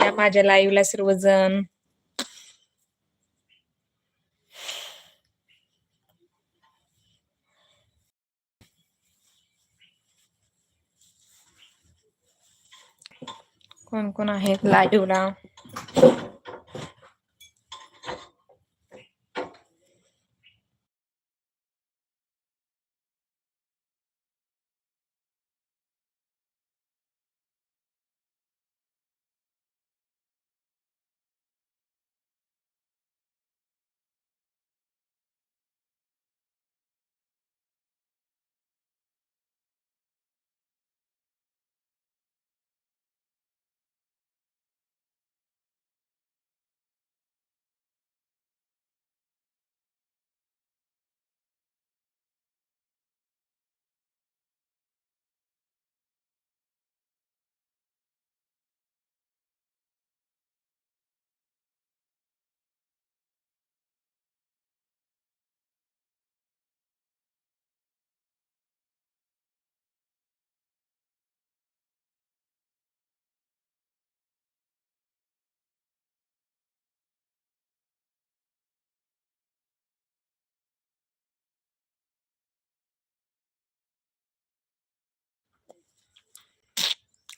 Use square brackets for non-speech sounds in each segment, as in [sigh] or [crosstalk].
या माझ्या लाईव्हला सर्वजण. कोण कोण आहेत लाईव्हला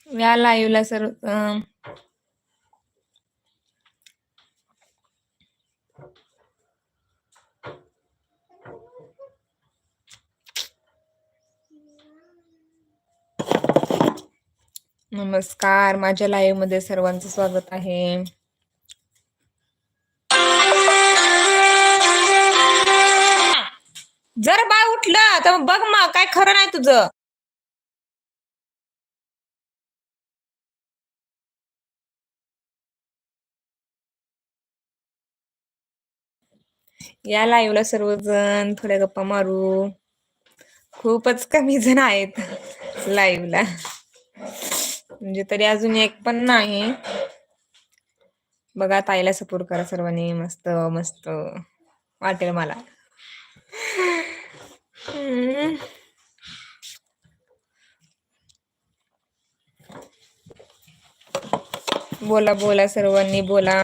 या लाईव्हला सर नमस्कार. माझ्या लाईव्हमध्ये सर्वांचं स्वागत आहे. जर बाय उठलं तर बघ मग काय खरं नाही तुझं. या लाईव्हला सर्वजण थोड्या गप्पा मारू. खूपच कमी जण आहेत लाईव्हला म्हणजे तरी अजून एक पण नाही. बघा ताईला सपोर्ट करा सर्वांनी. मस्त मस्त. वाटेल मला. हम्म. बोला बोला सर्वांनी बोला.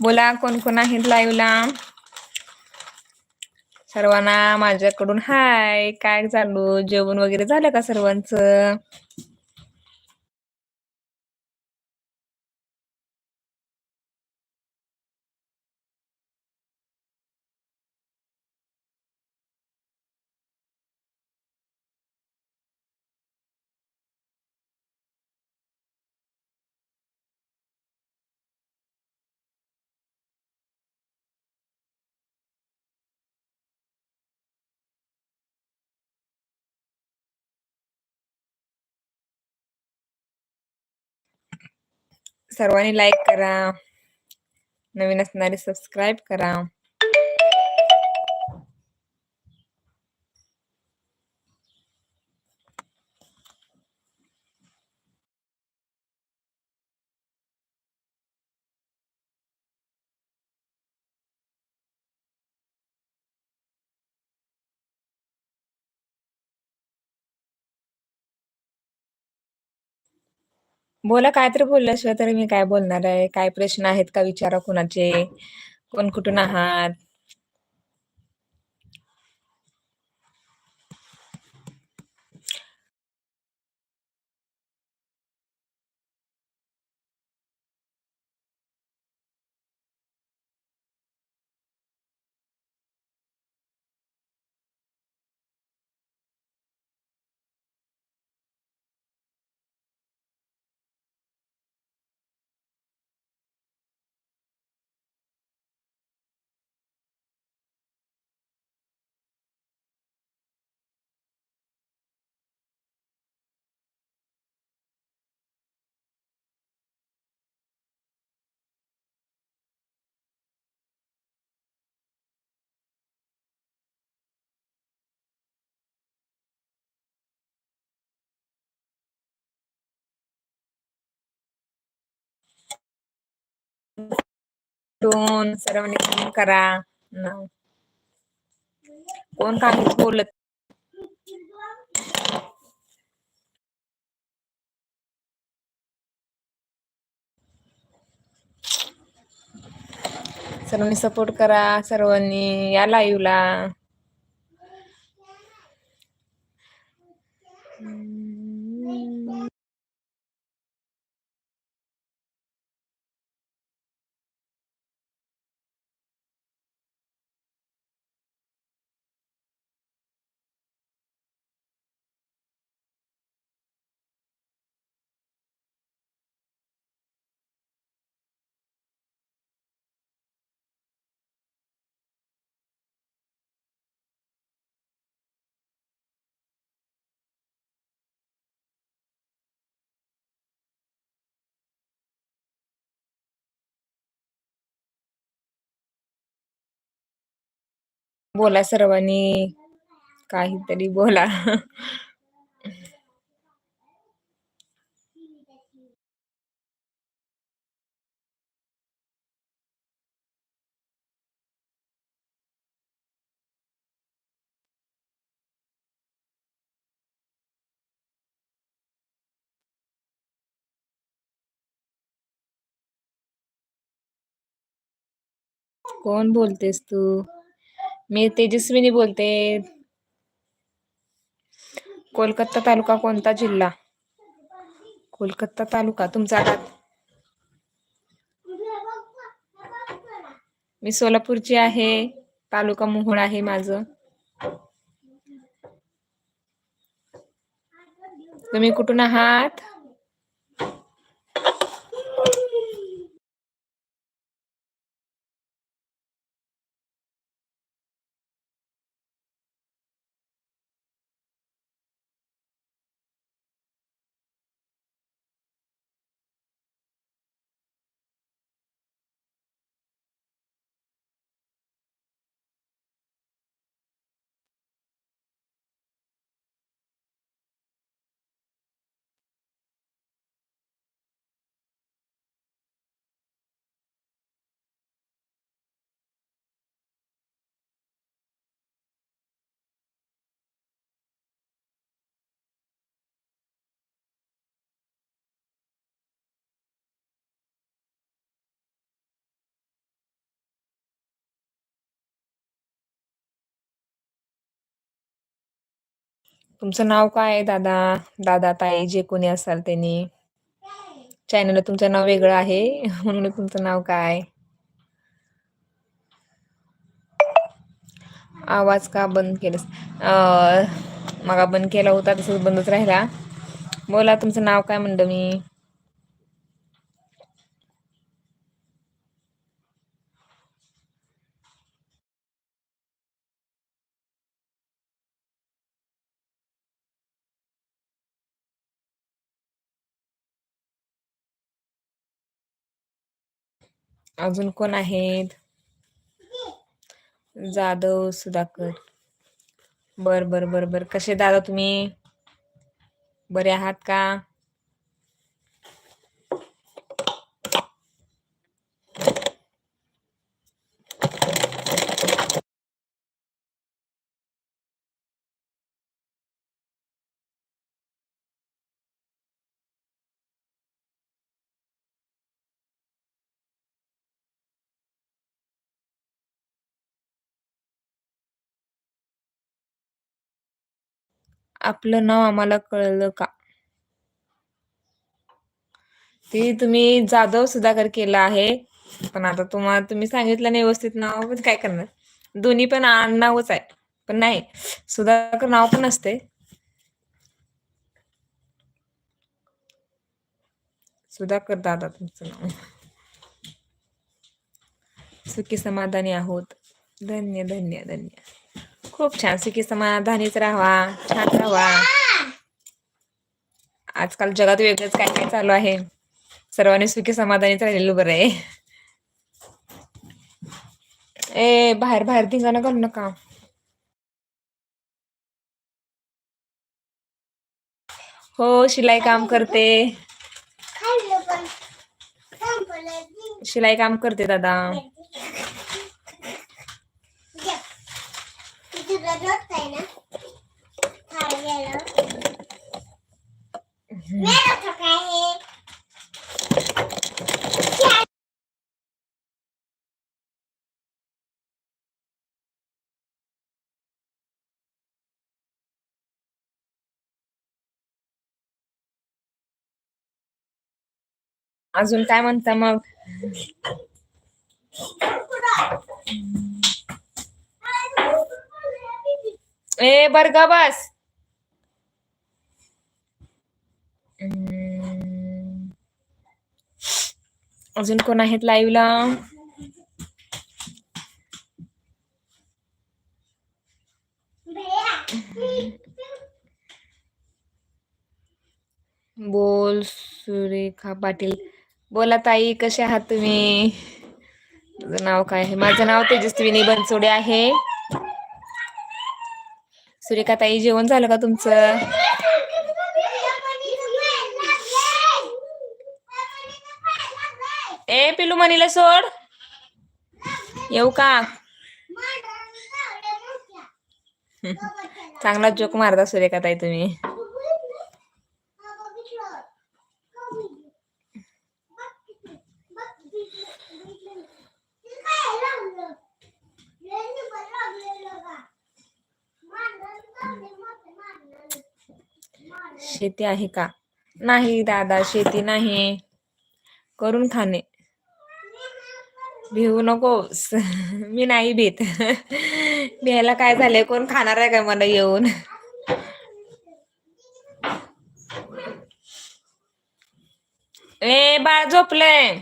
बोला कोण कोण आहेत लाईव्हला सर्वांना माझ्याकडून हाय काय चालू? जेवण वगैरे झालं का सर्वांचं? सर्वांनी लाईक करा. नवीन असणारे सबस्क्राईब करा. बोला काय तरी बोलल्याशिवाय तरी मी काय बोलणार आहे? काय प्रश्न आहेत का विचारा कोणाचे? कोण कुठून आहात? कुठून सर्वांनी comment करा. कोण काही बोलत? सर्वांनी सपोर्ट करा. सर्वांनी या लाईव्हला बोला सर्वांनी. काहीतरी बोला. कोण बोलतेस तू? मी तेजस्विनी बोलते. कोलकाता तालुका कोणता जिल्हा? कोलकाता तालुका तुमचा आता मी सोलापूरची आहे तालुका मोहोळ आहे माझं. तुम्ही कुठून आहात? तुमचं नाव काय आहे दादा? दादा ताई जे कोणी असाल त्यांनी. चॅनल तुमचं नाव वेगळं आहे म्हणून तुमचं नाव काय? आवाज का बंद केलास? अं, मगा बंद केला होता तसंच बंदच राहिला. बोला तुमचं नाव काय म्हणलं मी? अजून कोण आहेत? जाधव सुधाकर. बर बर बर बर. कसे दादा तुम्ही? बरे आहात का? आपलं नाव आम्हाला कळलं का? ते तुम्ही जाधव सुधाकर केलं आहे. पण आता तुम्हाला तुम्ही सांगितलं नाही व्यवस्थित नाव पण काय करणार? दोन्ही पण नावच आहे पण नाही सुधाकर नाव पण असते सुधाकर दादा तुमचं नाव. सुखी समाधानी आहोत. धन्य धन्य धन्य. खूप छान सुखी समाधानीच राहावा छान राहावा. आजकाल जगात वेगळंच काय काय चालू आहे. सर्वांनी सुखी समाधानीच राहिलेलं बरं आहे. ए बाहेर बाहेर धिंगाणा करू नका. हो शिलाई काम करते. शिलाई काम करते दादा तुझं रोज आहे ना काय गेलं मेरा तो काय आहे अजून काय म्हणता मग? ए बर ग बस. अजून कोण आहेत लाईव्हला बोल सुरेखा पाटील. बोला ताई कसे आहात तुम्ही? तुझं नाव काय आहे? माझं नाव तेजस्विनी बनसोडे आहे. सुरेखा ताई जेवण झालं का तुमचं? ए पिलू मनीला सोड. येऊ का? [laughs] चांगला जोक मारता सुरेखा ताई तुम्ही. शेती आहे का? नाही दादा शेती नाही. करून खाणे. भिवू नकोस. मी नाही भीत. भ्यायला काय झालंय? कोण खाणार आहे का मला येऊन? ए बाळ झोपलंय.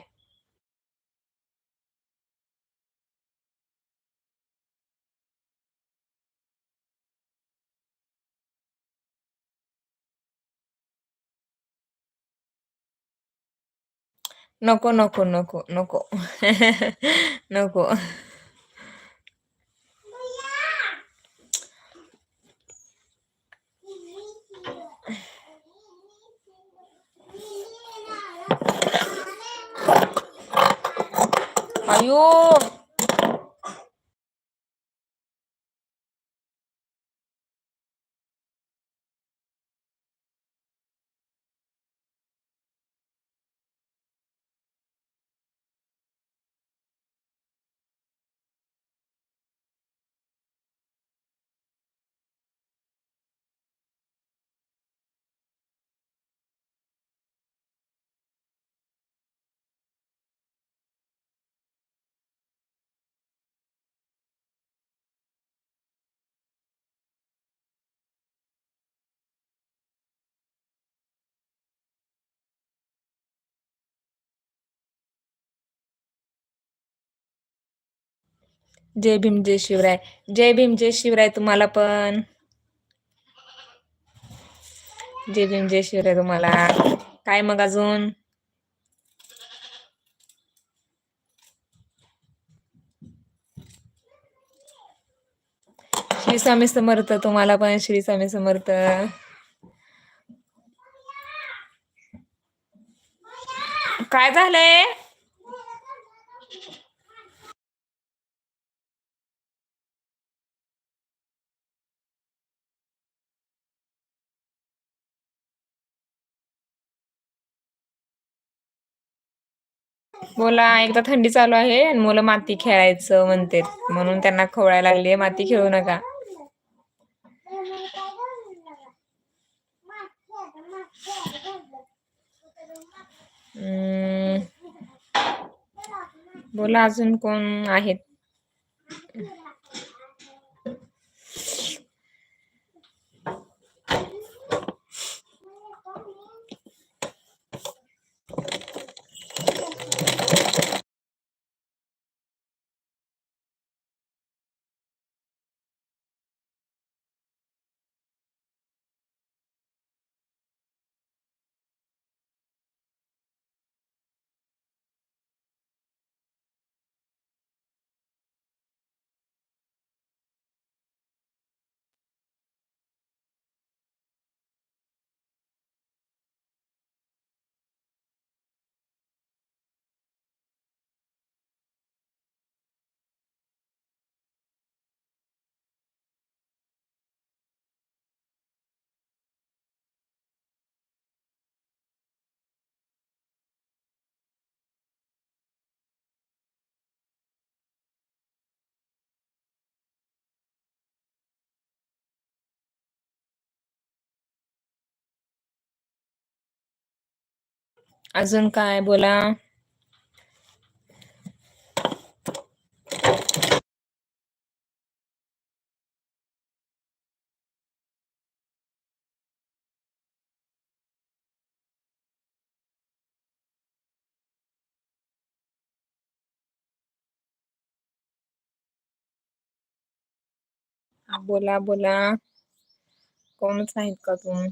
नको नको नको नको नको अयो जय भीम जय शिवराय. जय भीम जय शिवराय तुम्हाला पण. जय भीम जय शिवराय तुम्हाला. काय मग अजून? श्री स्वामी समर्थ तुम्हाला पण श्री स्वामी समर्थ. काय झालंय? बोला एकदा थंडी चालू आहे आणि मुलं माती खेळायचं म्हणते म्हणून त्यांना खवळायला लागली माती खेळू नका. बोला अजून कोण आहेत? अजून काय बोला? बोला बोला. कोणच नाहीत का तुम्ही?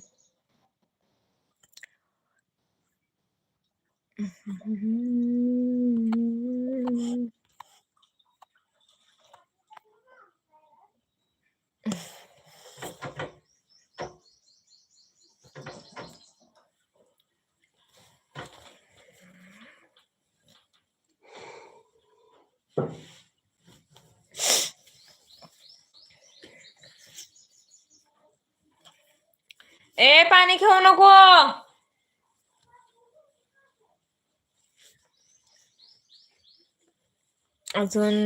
ए पाणी घेऊ नको अजून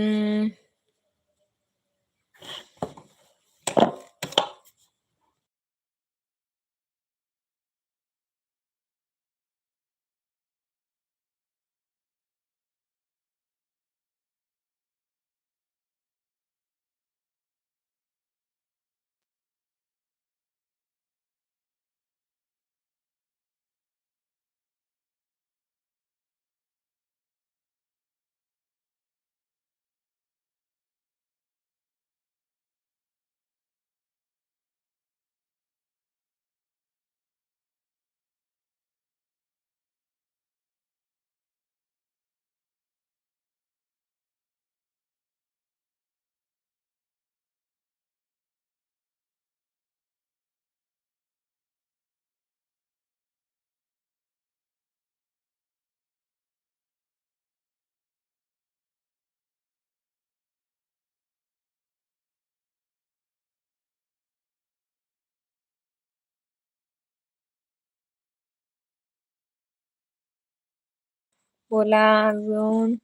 बोला अजून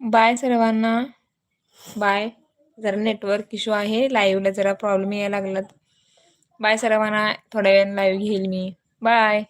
बाय सर्वांना. बाय. जरा नेटवर्क इश्यू आहे. लाईव्हला जरा प्रॉब्लेम यायला लागलात. बाय सर्वांना. थोड्या वेळानं लाईव्ह घेईल मी. बाय.